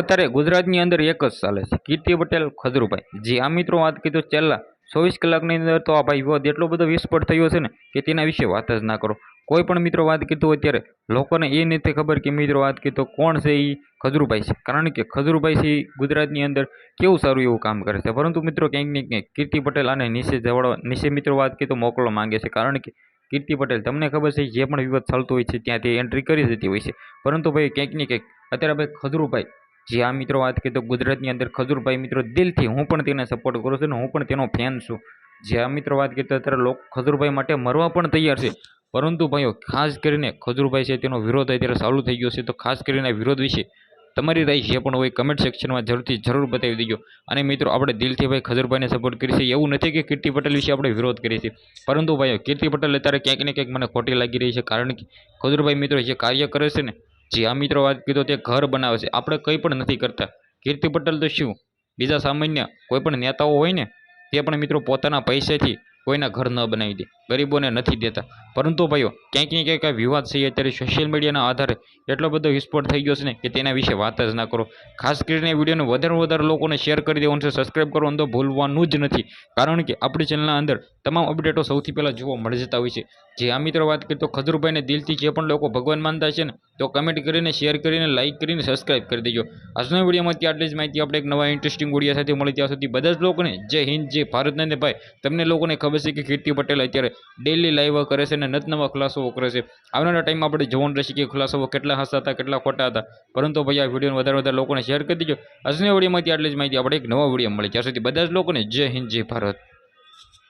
અત્યારે ગુજરાતની અંદર એક જ ચાલે છે. કીર્તિ પટેલ ખજરુભાઈ. જે આ મિત્રો વાત કીધું છેલ્લા ચોવીસ કલાકની અંદર તો આ ભાઈ વિવાદ એટલો બધો વિસ્ફોટ થયો છે ને કે તેના વિશે વાત જ ના કરો. કોઈ પણ મિત્રો વાત કીધું હોય ત્યારે લોકોને એ નથી ખબર કે મિત્રો વાત કીધું કોણ છે એ ખજરુભાઈ છે. કારણ કે ખજરૂભાઈ છે ગુજરાતની અંદર કેવું સારું એવું કામ કરે છે. પરંતુ મિત્રો ક્યાંક ને ક્યાંક કીર્તિ પટેલ આને નીચે જવડવા, નીચે મિત્રો વાત કીધું મોકલવા માંગે છે. કારણ કે કીર્તિ પટેલ તમને ખબર છે જે પણ વિવાદ ચાલતો હોય છે ત્યાં તે એન્ટ્રી કરી દેતી હોય છે. પરંતુ ભાઈ ક્યાંક ને ક્યાંક અત્યારે ભાઈ ખજરુભાઈ જે આ મિત્રો વાત કરીએ તો ગુજરાતની અંદર ખજૂરભાઈ મિત્રો દિલથી હું પણ તેને સપોર્ટ કરું છું અને હું પણ તેનો ફેન છું. જે આ મિત્રો વાત કરીએ તો અત્યારે લોકો ખજૂરભાઈ માટે મરવા પણ તૈયાર છે. પરંતુ ભાઈઓ, ખાસ કરીને ખજૂરભાઈ છે તેનો વિરોધ અત્યારે ચાલુ થઈ ગયો છે. તો ખાસ કરીને વિરોધ વિશે તમારી રાય જે પણ હોય કમેન્ટ સેક્શનમાં જરૂરથી જરૂર બતાવી દેજો. અને મિત્રો, આપણે દિલથી ભાઈ ખજૂરભાઈને સપોર્ટ કરીએ છીએ એવું નથી કે કીર્તિ પટેલ વિશે આપણે વિરોધ કરીએ છીએ. પરંતુ ભાઈઓ, કીર્તિ પટેલ અત્યારે ક્યાંક ને ક્યાંક મને ખોટી લાગી રહી છે. કારણ કે ખજૂરભાઈ મિત્રો જે કાર્ય કરે છે ને જે આ મિત્રો વાત કીધો તે ઘર બનાવે છે. આપણે કંઈ પણ નથી કરતા. કીર્તિ પટેલ તો શું? બીજા સામાન્ય કોઈ પણ નેતાઓ હોય ને, તે પણ મિત્રો પોતાના પૈસેથી કોઈના ઘર ન બનાવી દે. ગરીબોને નથી દેતા. પરંતુ ભાઈઓ ક્યાંક ક્યાંક આ વિવાદ છે, અત્યારે સોશિયલ મીડિયાના આધારે એટલો બધો વિસ્ફોટ થઈ ગયો છે ને કે તેના વિશે વાત જ ના કરો. ખાસ કરીને વિડીયોને વધારે વધારે લોકોને શેર કરી દેવાનું છે સબસ્ક્રાઈબ કરવાનું તો ભૂલવાનું જ નથી. કારણ કે આપણી ચેનલના અંદર તમામ અપડેટો સૌથી પહેલાં જોવા મળી જતા હોય છે. જે આ મિત્રો વાત કરીએ તો ખજુરભાઈને દિલથી જે પણ લોકો ભગવાન માનતા છે ને, તો કમેન્ટ કરીને શેર કરીને લાઇક કરીને સબસ્ક્રાઈબ કરી દેજો. આજના વિડીયોમાંથી આટલી જ માહિતી. આપણે એક નવા ઇન્ટરેસ્ટિંગ વીડિયો સાથે મળી ત્યાં સુધી બધા જ લોકોને જય હિન્દ, જય ભારત. ને ભાઈ, તમને લોકોને ખબર છે કે કીર્તિ પટેલ અત્યારે ડેલી લાઈવ કરે છે અને નત નવા ખુલાસાઓ કરે છે. આવનારા ટાઈમમાં આપણે જોવાનું રહેશે કે ખુલાસાઓ કેટલા હસતા હતા, કેટલા ખોટા હતા. પરંતુ ભાઈ, આ વિડીયોને વધારે વધારે લોકોને શેર કરી દીજો. આજની વિડીયોમાંથી આટલી જ માહિતી. આપણે એક નવા વીડિયો મળે. જ્યાં સુધી બધા જ લોકોને જય હિન્દ, જય ભારત.